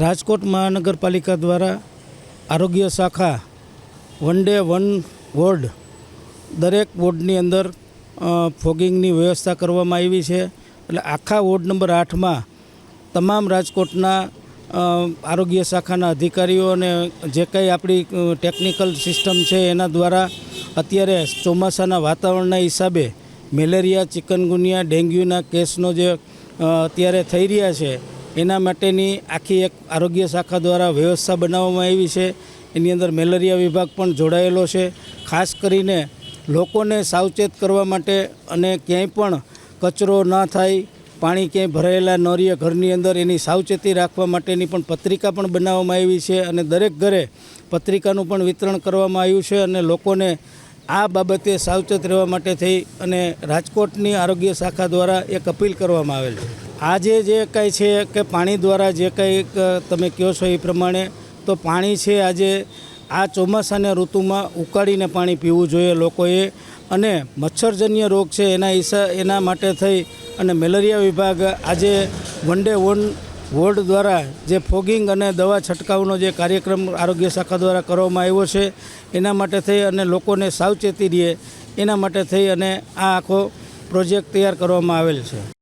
રાજકોટ મહાનગરપાલિકા દ્વારા આરોગ્ય શાખા વન ડે વન વોર્ડ દરેક વોર્ડની અંદર ફોગિંગની વ્યવસ્થા કરવામાં આવી છે. એટલે આખા વોર્ડ નંબર આઠમાં તમામ રાજકોટના આરોગ્ય શાખાના અધિકારીઓ અને જે કંઈ આપણી ટેકનિકલ સિસ્ટમ છે એના દ્વારા અત્યારે ચોમાસાના વાતાવરણના હિસાબે મેલેરિયા, ચિકનગુનિયા, ડેન્ગ્યુના કેસનો જે અત્યારે થઈ રહ્યા છે એના માટેની આખી એક આરોગ્ય શાખા દ્વારા વ્યવસ્થા બનાવવામાં આવી છે. એની અંદર મેલેરિયા વિભાગ પણ જોડાયેલો છે. ખાસ કરીને લોકોને સાવચેત કરવા માટે અને ક્યાંય પણ કચરો ના થાય, પાણી ક્યાંય ભરાયેલા ન રહે ઘરની અંદર એની સાવચેતી રાખવા માટેની પણ પત્રિકા પણ બનાવવામાં આવી છે અને દરેક ઘરે પત્રિકાનું પણ વિતરણ કરવામાં આવ્યું છે અને લોકોને આ બાબતે સાવચેત રહેવા માટે થઈ અને રાજકોટની આરોગ્ય શાખા દ્વારા એક અપીલ કરવામાં આવેલ છે. આજે જે કાંઈ છે કે પાણી દ્વારા જે કંઈ તમે કહો છો એ પ્રમાણે, તો પાણી છે આજે આ ચોમાસાના ઋતુમાં ઉકાળીને પાણી પીવું જોઈએ લોકોએ. અને મચ્છરજન્ય રોગ છે એના હિસા, એના માટે થઈ અને મેલેરિયા વિભાગ આજે વન ડે વન વોર્ડ દ્વારા જે ફોગિંગ અને દવા છંટકાવનો જે કાર્યક્રમ આરોગ્ય શાખા દ્વારા કરવામાં આવ્યો છે, એના માટે થઈ અને લોકોને સાવચેતી રહે, એના માટે થઈ અને આ આખો પ્રોજેક્ટ તૈયાર કરવામાં આવેલ છે.